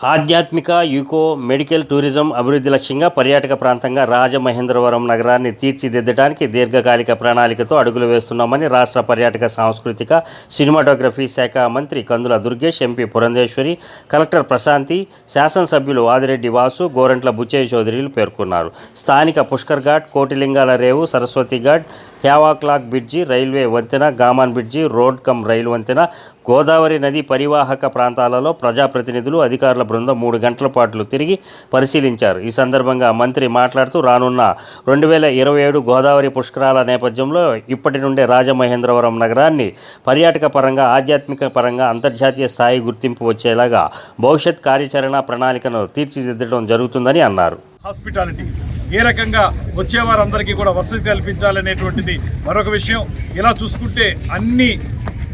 ఆధ్యాత్మిక UCO medical tourism అభివృద్ధి లక్ష్యంగా పర్యాటక ప్రాంతంగా రాజమహేంద్రవరం నగరాన్ని తీర్చిదిద్దడానికి దీర్ఘకాలిక ప్రణాళికతో అడుగులు వేస్తున్నామని రాష్ట్ర పర్యాటక సాంస్కృతిక సినిమాటోగ్రఫీ శాఖ మంత్రి కందుల దుర్గేష్ ఎంపీ పురంధేశ్వరి కలెక్టర్ ప్రశాంతి శాసనసభ్యులు ఆదిరెడ్డి వాసు గోరంట్ల బుచ్చయ్య చౌదరిలు పేర్కొన్నారు. స్థానిక పుష్కర్ ఘాట్ కోటిలింగాల రేవు Saraswati ghat Havelock bridge railway వంతెన Gammon bridge road cum rail వంతెన గోదావరి నది పరివాహక ప్రాంతాలలో ప్రజాప్రతినిధులు అధికారుల బృందం మూడు గంటల పాటు తిరిగి పరిశీలించారు. ఈ సందర్భంగా మంత్రి మాట్లాడుతూ రానున్న రెండు వేల ఇరవై ఏడు గోదావరి పుష్కరాల నేపథ్యంలో ఇప్పటి నుండే రాజమహేంద్రవరం నగరాన్ని పర్యాటక పరంగా ఆధ్యాత్మిక పరంగా అంతర్జాతీయ స్థాయి గుర్తింపు వచ్చేలాగా భవిష్యత్ కార్యాచరణ ప్రణాళికను తీర్చిదిద్దడం జరుగుతుందని అన్నారు. హాస్పిటాలిటీ. ఏ రకంగా వచ్చేవారందరికీ కూడా వసతి కల్పించాలనేటువంటిది మరొక విషయం. ఇలా చూసుకుంటే అన్ని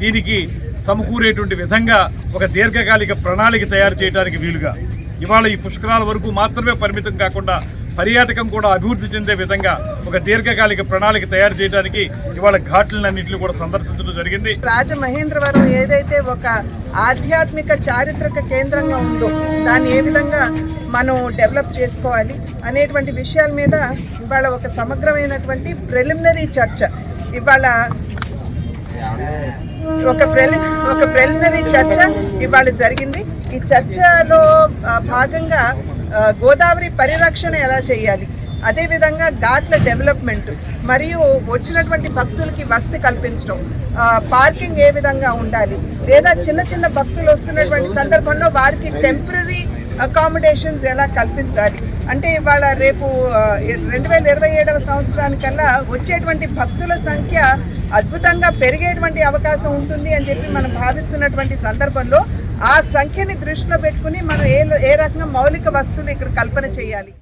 దీనికి సమకూరేటువంటి విధంగా ఒక దీర్ఘకాలిక ప్రణాళిక తయారు చేయడానికి వీలుగా. ఇవాళ ఈ పుష్కరాల వరకు మాత్రమే పరిమితం కాకుండా పర్యాటకం కూడా అభివృద్ధి చెందే విధంగా ఒక దీర్ఘకాలిక ప్రణాళిక తయారు చేయడానికి ఇవాళ ఘాట్లన్నింటిని కూడా సందర్శించడం జరిగింది. రాజమహేంద్రవరం ఏదైతే ఒక ఆధ్యాత్మిక చారిత్రక కేంద్రంగా ఉందో దాన్ని ఏ విధంగా మనం డెవలప్ చేసుకోవాలి అనేటువంటి విషయాల మీద ఇవాళ ఒక సమగ్రమైనటువంటి ప్రిలిమినరీ చర్చ. ఇవాళ ఒక ప్రెలి ఒక ప్రిలిమినరీ చర్చ ఇవాళ జరిగింది. ఈ చర్చలో భాగంగా గోదావరి పరిరక్షణ ఎలా చేయాలి? అదేవిధంగా ఘాట్ల డెవలప్మెంట్ మరియు వచ్చినటువంటి భక్తులకి వసతి కల్పించడం పార్కింగ్ ఏ విధంగా ఉండాలి లేదా చిన్న చిన్న భక్తులు వస్తున్నటువంటి సందర్భంలో వారికి టెంపరీ అకామిడేషన్స్ ఎలా కల్పించాలి? అంటే ఇవాళ రేపు రెండు వేల ఇరవై ఏడవ సంవత్సరానికల్లా వచ్చేటువంటి భక్తుల సంఖ్య అద్భుతంగా పెరిగేటువంటి అవకాశం ఉంటుంది అని చెప్పి మనం భావిస్తున్నటువంటి సందర్భంలో ఆ సంఖ్యని దృష్టిలో పెట్టుకుని మనం ఏ ఏ రకంగా మౌలిక వస్తువులు ఇక్కడ కల్పన చేయాలి?